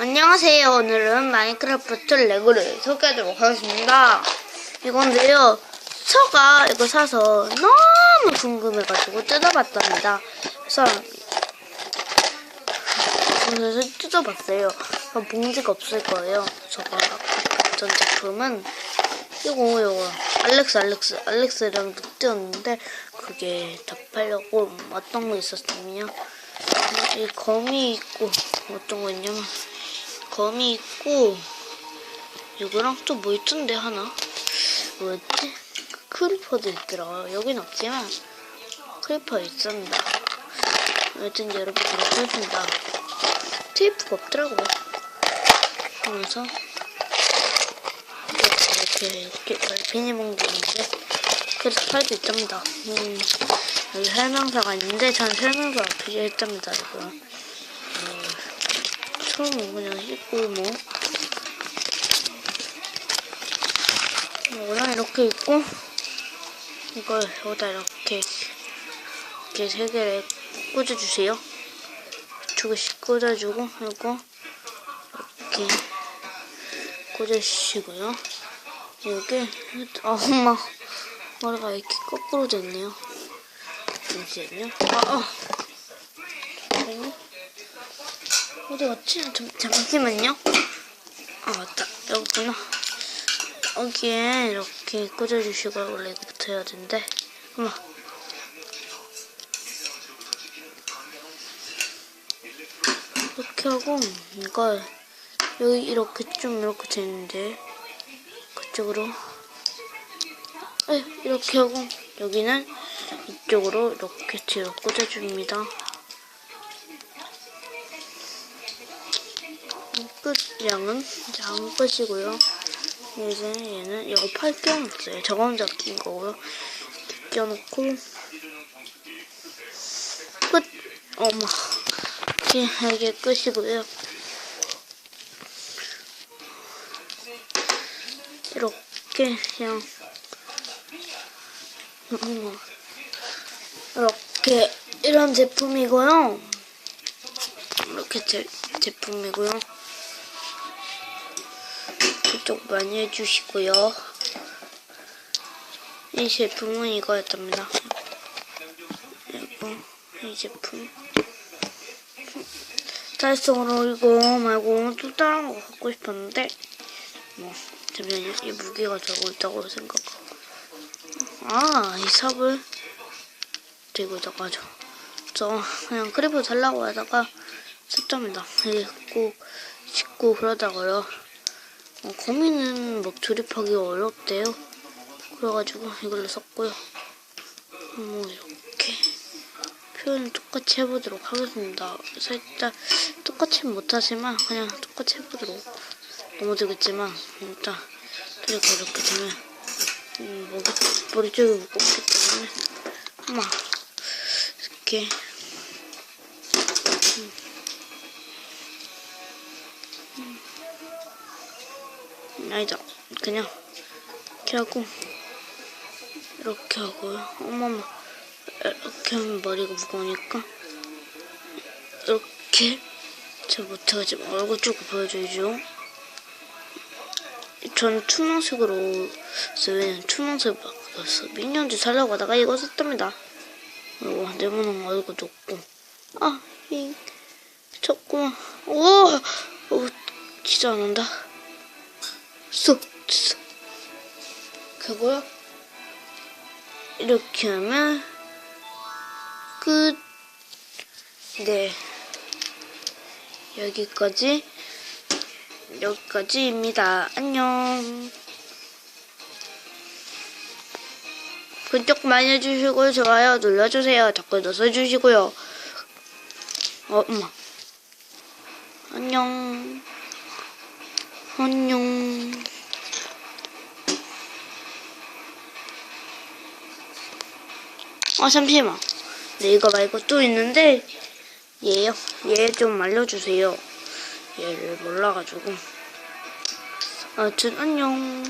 안녕하세요. 오늘은 마인크래프트 레고를 소개하도록 하겠습니다. 이건데요. 서가 이거 사서 너무 궁금해가지고 뜯어봤답니다. 그래서 그래서 뜯어봤어요. 봉지가 없을 거예요. 저가 어떤 제품은 이거 이거 알렉스 알렉스 알렉스랑 뜯었는데 그게 다 팔려고 어떤 거 있었냐면요. 이 검이 있고 어떤 거 있냐면 검이 있고 이거랑 또 뭐 있던데 하나? 뭐였지? 크리퍼도 있더라고요 여긴 없지만 크리퍼 있습니다. 여튼 여러분 그렇게 했습니다 테이프가 없더라고요 그래서 이렇게 이렇게 비닐봉지인데 그래서 팔도 있답니다. 음, 여기 설명서가 있는데 전 설명서가 필요했답니다 처 음은 그냥 씻고 뭐. 이거랑 이렇게 있고 이걸 여기다 이렇게 이렇게 세 개를 꽂아주세요. 두 개씩 꽂아주고 이거 이렇게 꽂아주시고요. 여기 아 엄마. 머리가 이렇게 거꾸로 됐네요. 잠시만요. 아, 아. 잠깐만요. 어디 갔지? 잠, 잠시만요. 아, 맞다. 여기구나. 여기에 이렇게 꽂아주시고, 원래 이거부터 해야 되는데. 엄마. 이렇게 하고, 이걸, 여기 이렇게 좀 이렇게 되는데, 그쪽으로. 에, 이렇게 하고, 여기는 이쪽으로 이렇게 뒤로 꽂아줍니다. 끝 양은 양 끝이고요. 이제 얘는 이거 팔 껴놨어요. 저거 혼자 낀 거고요. 껴놓고 끝. 어머. 이게, 이게 끝이고요. 이렇게 그냥. 이렇게 이런 제품이고요. 이렇게 제, 제품이고요. 구독 많이 해주시고요. 이 제품은 이거였답니다. 그리고 이 제품. 달성으로 이거 말고 또 다른 거 갖고 싶었는데 뭐 잠시만요. 이 무게가 되고 있다고 생각하고 아 이 삽을 들고 있다가 저, 저 그냥 크리프 달라고 하다가 샀답니다. 이게 꼭 씻고 그러다가요. 어, 거미는 막 조립하기 어렵대요. 그래가지고 이걸로 샀고요. 뭐 이렇게 표현 똑같이 해보도록 하겠습니다. 살짝 똑같이 못하지만 그냥 똑같이 해보도록 너무 되겠지만 일단 이렇게 이렇게 되면 음, 머리, 머리 쪽이 무겁기 때문에 엄마 이렇게 아니다 그냥 이렇게 하고 이렇게 하고요. 어머머. 이렇게 하면 머리가 무거우니까 이렇게 잘 못해가지고 얼굴 쪽을 보여줘야죠. 전 투명색으로 쓰면 투명색 바꿨어 민년지 살려고 하다가 이거 샀답니다. 그리고 네모난 얼굴도 없고. 아이 자꾸만. 우와 오 진짜 안 온다 쏙, 쏙. 그거요? 이렇게 하면 끝. 네. 여기까지 여기까지입니다. 안녕. 구독 많이 해주시고 좋아요 눌러주세요. 댓글도 써주시고요. 어, 엄마. 안녕. 안녕. 아 잠시만. 네 이거 말고 또 있는데 얘요. 얘 좀 알려주세요. 얘를 몰라가지고. 아무튼 안녕.